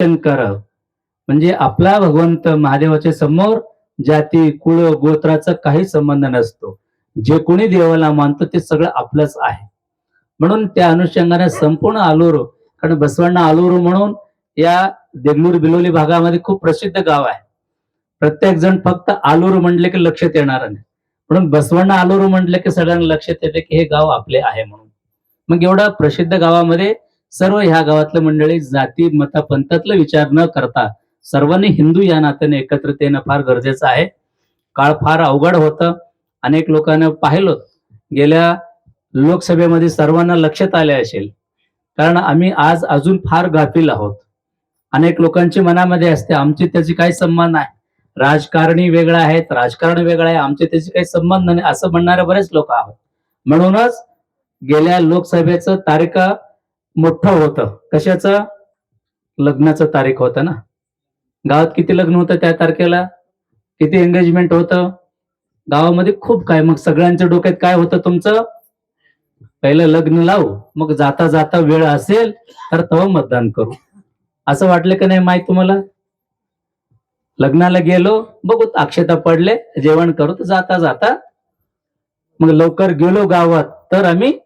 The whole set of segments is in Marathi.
शंकर म्हणजे आपला भगवंत महादेवाच्या समोर जाती कुळ गोत्राचा काही संबंध नसतो. जे कोणी देवाला मानतो ते सगळं आपलंच आहे. म्हणून त्या अनुषंगाने संपूर्ण आलूर कारण बसवण्णा आलूर म्हणून या देगलूर बिलोली भागामध्ये खूप प्रसिद्ध गाव आहे. प्रत्येक जण फक्त आलूर म्हणले की लक्षात येणार नाही. म्हणून बसवण्णा आलूर म्हटले की सगळ्यांना लक्षात येते की हे गाव आपले आहे म्हणून. मग एवढा प्रसिद्ध गावामध्ये सर्व ह्या गावातल्या मंडळी जाती मता पंथातलं विचार न करता सर्वांनी हिंदू या नात्याने एकत्रित येणं फार गरजेचं आहे. काळ फार अवघड होतं. अनेक लोकांना पाहिलं गेल्या लोकसभेमध्ये सर्वांना लक्षात आले असेल. कारण आम्ही आज अजून फार गाफील आहोत. अनेक लोकांची मनामध्ये असते आमची त्याची काही संबंध नाही. राजकारणी वेगळं आहेत राजकारण वेगळं आहे आमचे त्याची काही संबंध नाही असं म्हणणारे बरेच लोक आहोत. म्हणूनच गेल्या लोकसभेचं तारीख मोठं होतं. कशाचं? लग्नाचं तारीख होतं ना. गावात किती लग्न होतं त्या तारखेला? किती एंगेजमेंट होतं? गावामध्ये खूप काय. मग सगळ्यांच्या डोक्यात काय होतं तुमचं? पहिलं लग्न लावू. मग जाता जाता वेळ असेल तर तेव्हा मतदान करू. असं वाटलं का नाही माहीत तुम्हाला? लग्नाला गेलो बघू अक्षता पडले जेवण करू तर जाता जाता मग लवकर गेलो गावात तर आम्ही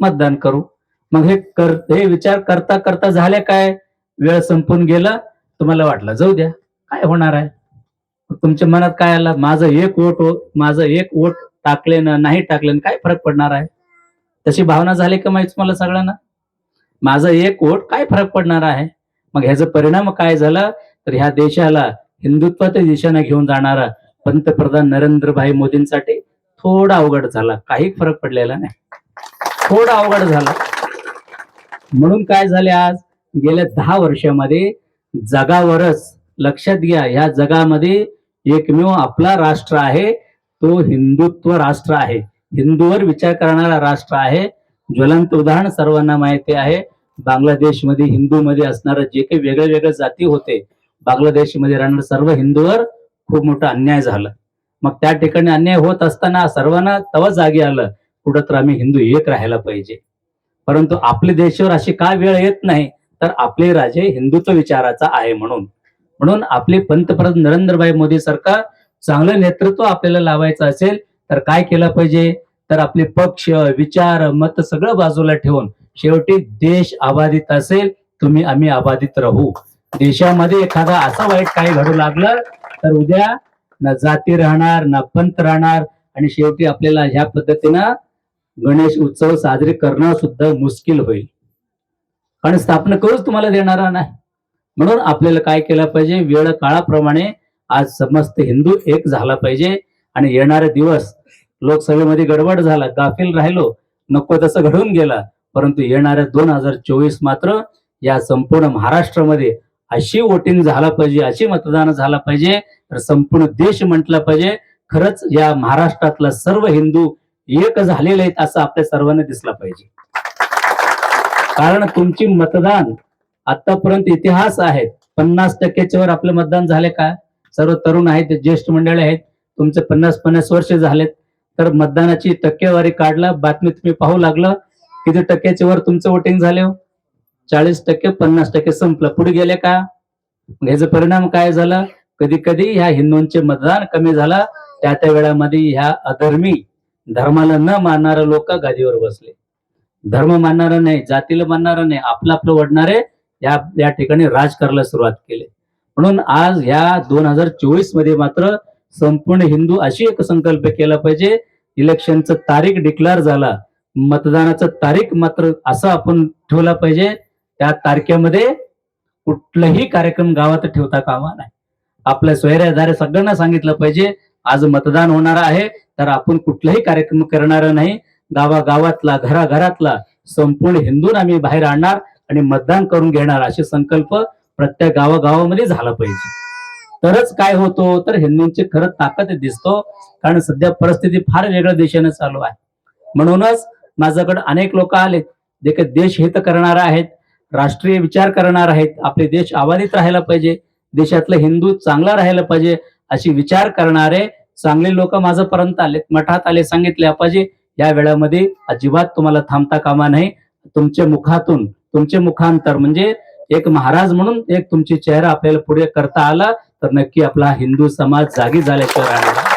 मतदान करू. मग हे कर हे विचार करता करता झाले काय? वेळ संपून गेला तुम्हाला वाटलं जाऊ द्या काय होणार आहे? तुमच्या मनात काय आलं? माझं एक वोट हो माझं एक वोट टाकले ना नाही टाकले ना काय फरक पडणार आहे? तशी भावना झाली का माहिती तुम्हाला सगळ्यांना? माझं एक वोट काय फरक पडणार आहे? मग ह्याचा परिणाम काय झाला? तर ह्या देशाला हिंदुत्वाच्या दिशेने घेऊन जाणारा पंतप्रधान नरेंद्रभाई मोदींसाठी थोडा अवघड झाला. काही फरक पडलेला नाही. थोडा अवघड झाला. म्हणून काय झाले आज? गेल्या दहा वर्षामध्ये जगावरच लक्षात घ्या ह्या जगामध्ये एकमेव आपला राष्ट्र आहे तो हिंदुत्व राष्ट्र आहे. हिंदूवर विचार करणारा राष्ट्र आहे. ज्वलंत उदाहरण सर्वांना माहिती आहे. बांगलादेशमध्ये हिंदूमध्ये असणारं जे काही वेगळे वेगळे जाती होते बांगलादेशमध्ये राहणाऱ्या सर्व हिंदूवर खूप मोठा अन्याय झाला. मग त्या ठिकाणी अन्याय होत असताना सर्वांना तवा जागी आलं कुठं तर आम्ही हिंदू एक राहायला पाहिजे. परंतु आपल्या देशावर अशी काय वेळ येत नाही? तर आपले राजे हिंदुत्व विचाराचा आहे म्हणून. म्हणून आपले पंतप्रधान नरेंद्रभाई मोदी सरकार चांगलं नेतृत्व आपल्याला लावायचं असेल तर काय केलं पाहिजे? तर आपले पक्ष विचार मत सगळं बाजूला ठेवून शेवटी देश अबाधित असेल तुम्ही आम्ही अबाधित राहू. देशामध्ये एखादा असा वाईट काही घडू लागलं तर उद्या ना जाती राहणार ना पंत राहणार आणि शेवटी आपल्याला ह्या पद्धतीनं गणेश उत्सव साजरे करणं सुद्धा मुश्किल होईल. आणि स्थापना करूच तुम्हाला देणारा नाही. म्हणून आपल्याला काय केलं पाहिजे? वेळ काळाप्रमाणे आज समस्त हिंदू एक झाला पाहिजे. आणि येणारे दिवस लोकसभेमध्ये गडबड झाला गाफील राहिलो नको तसं घडून गेला. परंतु येणाऱ्या दोन हजार चोवीस मात्र या संपूर्ण महाराष्ट्रामध्ये अशी वोटिंग झाला पाहिजे अशी मतदान झाला पाहिजे. तर संपूर्ण देश म्हटला पाहिजे खरंच या महाराष्ट्रातला सर्व हिंदू एक झालेले आहेत असं आपल्या सर्वांना दिसला पाहिजे. कारण तुमची मतदान आतापर्यंत इतिहास आहेत. पन्नास टक्क्याच्या वर आपलं मतदान झाले का? सर्व तरुण आहेत ज्येष्ठ मंडळी आहेत. तुमचे पन्नास पन्नास वर्ष झालेत. तर मतदानाची टक्केवारी काढला बातमी तुम्ही पाहू लागलं. किती टक्क्याच्या वर तुमचं वोटिंग झाले? हो चाळीस टक्के पन्नास टक्के संपलं. पुढे गेले का? ह्याचा परिणाम काय झाला? कधी कधी ह्या हिंदूंचे मतदान कमी झाला. त्या त्या वेळामध्ये ह्या अधर्मी धर्माला न मानणारे लोक गादीवर बसले. धर्म मानणारा नाही जातीला मानणारा नाही आपलं आपलं वडणारे या या ठिकाणी राज करायला सुरुवात केली. म्हणून आज ह्या दोन हजार चोवीसमध्ये मात्र संपूर्ण हिंदू अशी एक संकल्प केला पाहिजे इलेक्शनचं तारीख डिक्लेअर झाला मतदानाचं तारीख मात्र असं आपण ठेवला पाहिजे त्या तारखेमध्ये कुठलाही कार्यक्रम गावात ठेवता कामा नाही आपल्या सोयऱ्यादारे सगळ्यांना सांगितलं पाहिजे आज मतदान होणार आहे तर आपण कुठलाही कार्यक्रम करणार नाही. गावागावातला घराघरातला संपूर्ण हिंदून आम्ही बाहेर आणणार आणि मतदान करून घेणार असे संकल्प प्रत्येक गावागावामध्ये झाला पाहिजे. तरच काय होतो तर हिंदूंची खरं ताकद दिसतो कारण सध्या परिस्थिती फार वेगळ्या दिशेने चालू आहे. म्हणूनच माझ्याकडे अनेक लोक आलेत जे काही देश हित करणार आहेत राष्ट्रीय विचार करणार आहेत आपले देश आबाधित राहायला पाहिजे देशातलं हिंदू चांगला राहायला पाहिजे अशी विचार करणारे चांगले लोक माझ्यापर्यंत आलेत मठात आले सांगितले अपाजी या वेळामध्ये अजिबात तुम्हाला थांबता कामा नाही तुमच्या मुखातून तुमचे मुखांतर म्हणजे एक महाराज म्हणून एक तुमची चेहरा आपल्याला पुढे करता आला तर नक्की आपला हिंदू समाज जागी झाल्याशिवाय राहणार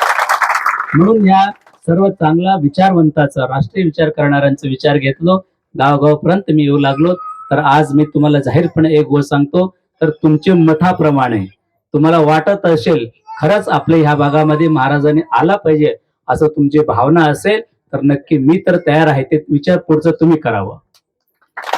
म्हणून या सर्व चांगला विचारवंताचा राष्ट्रीय विचार करणाऱ्यांचा विचार घेतलो. गावगावपर्यंत मी येऊ लागलो. तर आज मी तुम्हाला जाहीरपणे एक गोष्ट सांगतो. तर तुमचे मठाप्रमाणे तुम्हाला वाटत असेल खरंच आपल्या ह्या भागामध्ये महाराजांनी आला पाहिजे असं तुमची भावना असेल तर नक्की मी तर तयार आहे ते विचार पुढचं तुम्ही करावं.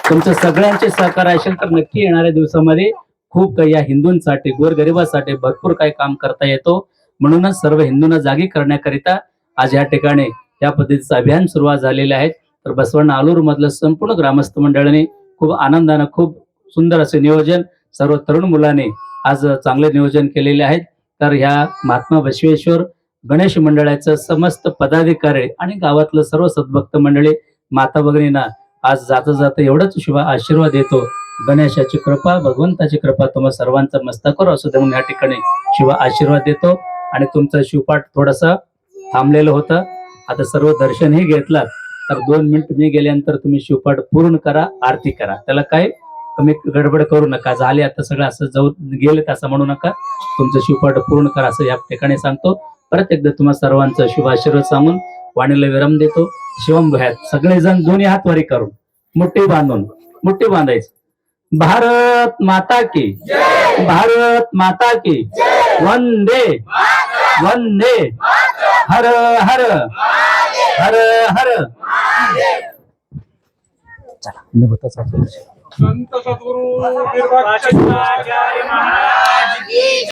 तुमचं सगळ्यांचे सहकार्य असेल तर नक्की येणाऱ्या दिवसामध्ये खूप काही या हिंदूंसाठी गोरगरिबासाठी भरपूर काही काम करता येतो. म्हणूनच सर्व हिंदूंना जागी करण्याकरिता आज या ठिकाणी या पद्धतीचं अभियान सुरुवात झालेले आहेत तर बसवण आलूर मधलं संपूर्ण ग्रामस्थ मंडळाने खूप आनंदानं खूप सुंदर असे नियोजन सर्व तरुण मुलांनी आज चांगले नियोजन केलेले आहेत. तर ह्या महात्मा बसवेश्वर गणेश मंडळाचं समस्त पदाधिकारी आणि गावातलं सर्व सद्भक्त मंडळी माता भगिनींना आज जाता जाता एवढंच शुभ आशीर्वाद येतो गणेशाची कृपा भगवंताची कृपा तुम्हाला सर्वांचा मस्तकर असू दे म्हणून या ठिकाणी शिव आशीर्वाद देतो. आणि तुमचा शिवपाठ थोडासा थांबलेलं होतं. आता सर्व दर्शनही घेतलात. तर दोन मिनिट मी गेल्यानंतर तुम्ही शिवपाठ पूर्ण करा आरती करा. त्याला काय कमी गडबड करू नका. झाले आता सगळं असं जाऊ गेले असं म्हणू नका. तुमचं शिवपाठ पूर्ण करा असं या ठिकाणी सांगतो. परत एकदा तुम्हा सर्वांचं शुभ आशीर्वाद सांगून वाणीला विराम देतो. शिवम भयात सगळेजण दोन्ही हातवारी करून मुठ्ठी बांधून मुठ्ठी बांधायचं. भारत माता की भारत माता की वंदे वंदे हर हर हर हर. चला संत सद्गुरु महाराज